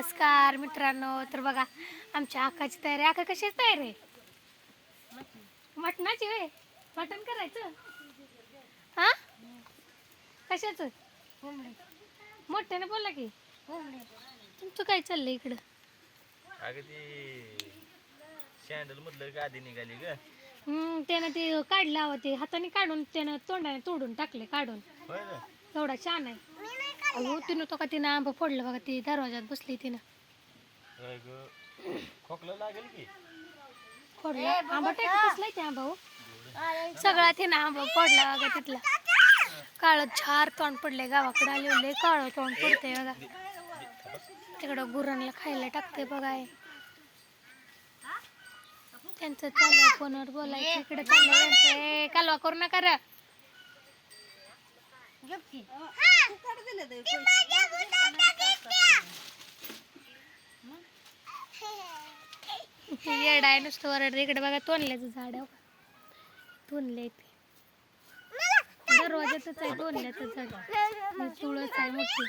नमस्कार मित्रांनो. तर बघा आमच्या आकाची तयारी. आका कशाची तयारी? आहे मटणाची होय? मटण करायचं? हा? कशाच? मोठ्याने बोला की. तुमचं काय चाललंय इकडं? अगं ती सँडल मधलं गादी निघाली ग. हम्म त्यानं ते काढलं हवं ते हाताने काढून त्यानं तोंडाने तोडून टाकले काढून. एवढा छान आहे. अहो तिनं तो का तिनं आंबा फोडलं बघा ती दरवाजात बसली तिनं. खोकला लागेल की? फोडलं? आंबा टाईप बसलाय ते आंबा हो. सगळा तिनं आंबा फोडला बघा तिथला. काळ झार तोंड पडले गावाकडे आले लय काळं तोंड पडतंय बघा. तिकडं गुरांना खायला टाकते बघा. हे. त्यांचं चाललंय फोनवर बोलायचं इकडे चाललंय त्यांचं. ए, कालवा करू नका रे. येड आहे नुसतं वरड इकडे बघा तोंडल्याचं झाड आहे तोंडले ते. दरवाजातच आहे तोंडल्याचं झाड. हे तुळस आहे मोठी.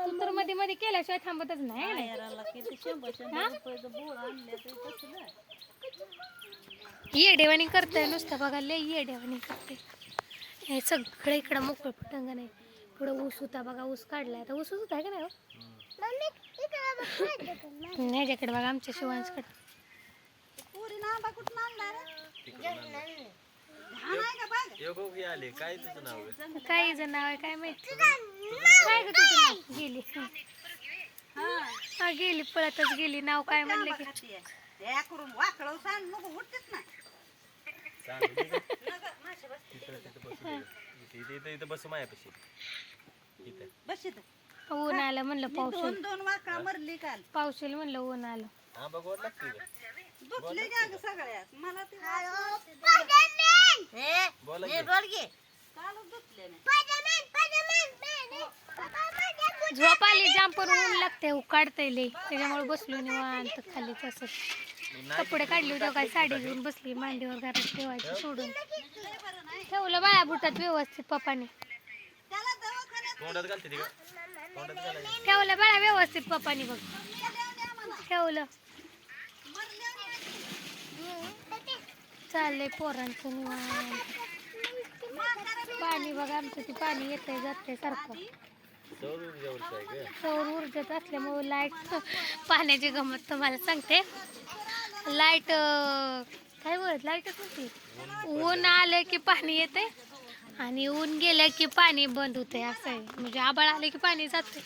तू तर मध्ये मध्ये केल्याशिवाय थांबतच नाही ना? हा? येडेवाणी करते नुसतं बघा लय येडेवाणी करते हे सगळं इकडं मोकळं पटंग नाही. पुढं ऊस होता बघा ऊस काढलाय. आता ऊस होता का नाही हो? ह्याच्याकडे बघा आमच्या शिवांशकडे. योग की आले काय तुझं नाव ग काय जण नाव आहे काय माहिती? काय ग तुझं नाव? गेली. हा गेली पळतच गेली. नाव काय म्हणले की? सांग दे ग. तिथं तिथं बसू दे ग. इथं इथं इथं इथं. बस मायापाशी इथं ऊन आलं म्हणलं पाऊस दोन दोन वाकडा मरली काल. पाऊस येईल म्हणलं ऊन आलं. आंबा गोड लागते ग दुखले का ग सगळ्यात? मला ते बोला की. कालच दुखले नाही. झोप आली जांपर ऊन लागते उकाडते लय त्याच्यामुळे बसलो निवांत खाली तसं कपडे काढले होते काय साडी घेऊन बसली मांडीवर घरात ठेवायची सोडून. ठेवलं बाया बुटात व्यवस्थित पप्पाने. ठेवलं बाळा व्यवस्थित पप्पाने बघ. ठेवलं. चाललंय पोरांचं निवांत. पाणी बघ आमचं ते पाणी येतंय जातंय सारखं. सौर ऊर्जेत असल्यामुळे लाइट पाण्याची गमत तुम्हाला सांगते. लाइट काय बोलत लाईटच नसते ऊन आलं की पाणी येते आणि ऊन गेलं की पाणी बंद होते असं आहे. म्हणजे आबाळ आले की पाणी जाते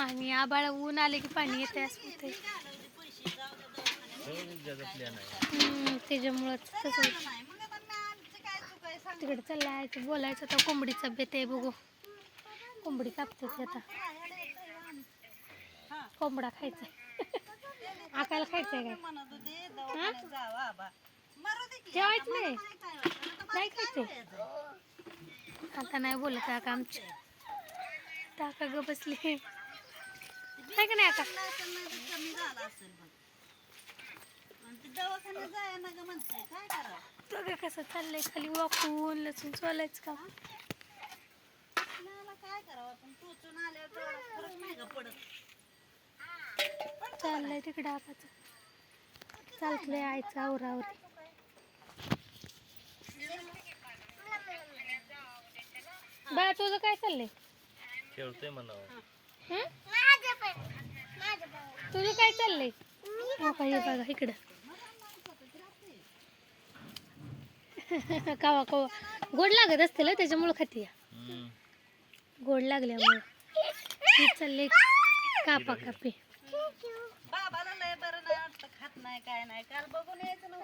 आणि आबाळ ऊन आले की पाणी येते असं होते तसं होतं. सांग तिकडे चाललाय बोलायचं तर कोंबडीचा बेत आहे बघू. कोंबडी कापते ती आता. कोंबडा खायचा. आकायला खायचंय काय? म्हणत नाही? काय खायचंय आता नाही बोलत आहे का आमची. टाका ग बसली. काय का नाही आता? दवाखान्यात कसं चाललंय? खाली वाकून लसूण सोलायचं का? काय करावं आपण? टोचून आल्यावर तेवढा फरक नाही का पडत? चाललंय तिकडं आकाचं चालतंय आईचं आवरावरी. बाळा तुझं काय चाललंय? खेळतोय म्हणावं. हं? तुझं काय चाललंय? हो का हे बघा इकडं. कावा कवा. गोड लागत असते ना त्याच्यामुळं खाते हम्म. गोड लागल्यामुळे. हे चालले कापा कापी बाबाला लय बरं नाही खात नाही काय नाही. काल बघून यायचं ना